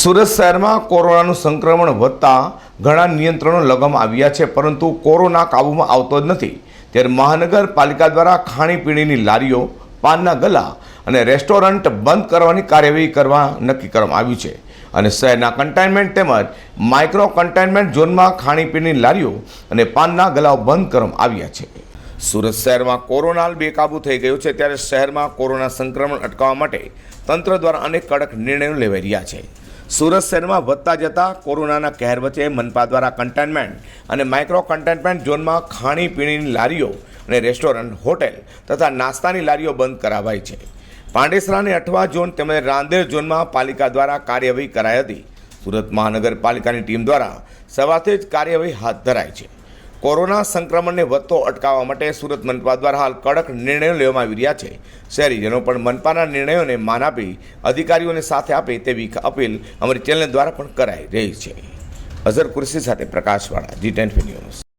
સુરત શહેરમાં કોરોનાનું સંક્રમણ વધતા ઘણા નિયંત્રણો લગાવવામાં આવ્યા છે, પરંતુ કોરોના કાબૂમાં આવતો જ નથી. ત્યારે મહાનગરપાલિકા દ્વારા ખાણીપીણીની લારીઓ, પાનના ગલા અને રેસ્ટોરન્ટ બંધ કરવાની કાર્યવાહી કરવા નક્કી કરવામાં આવ્યું છે. અને શહેરના કન્ટેનમેન્ટ તેમજ માઇક્રો કન્ટેનમેન્ટ ઝોનમાં ખાણીપીણીની લારીઓ અને પાનના ગલાઓ બંધ કરવામાં આવ્યા છે. સુરત શહેરમાં કોરોના બેકાબૂ થઈ ગયો છે, ત્યારે શહેરમાં કોરોના સંક્રમણ અટકાવવા માટે તંત્ર દ્વારા અનેક કડક નિર્ણયો લેવાઈ રહ્યા છે. સુરત શહેરમાં વધતા જતા કોરોનાના કહેર વચ્ચે મનપા દ્વારા કન્ટેનમેન્ટ અને માઇક્રો કન્ટેનમેન્ટ ઝોનમાં ખાણીપીણીની લારીઓ અને રેસ્ટોરન્ટ હોટેલ તથા નાસ્તાની લારીઓ બંધ કરાવાઈ છે. પાંડેસરાને અઠવા ઝોન તેમજ રાંદેર ઝોનમાં પાલિકા દ્વારા કાર્યવાહી કરાઈ હતી. સુરત મહાનગરપાલિકાની ટીમ દ્વારા સવારથી જ કાર્યવાહી હાથ ધરાઈ છે. કોરોના સંક્રમણને વધતો અટકાવવા માટે સુરત મનપા દ્વારા હાલ કડક નિર્ણયો લેવામાં આવી રહ્યા છે. શહેરીજનો પણ મનપાના નિર્ણયોને માન આપી અધિકારીઓને સાથે આપે તેવી અપીલ અમારી ચેનલ દ્વારા પણ કરાઈ રહી છે. અઝર કુરશી સાથે પ્રકાશવાળા જી ટેન્ફી ન્યૂઝ.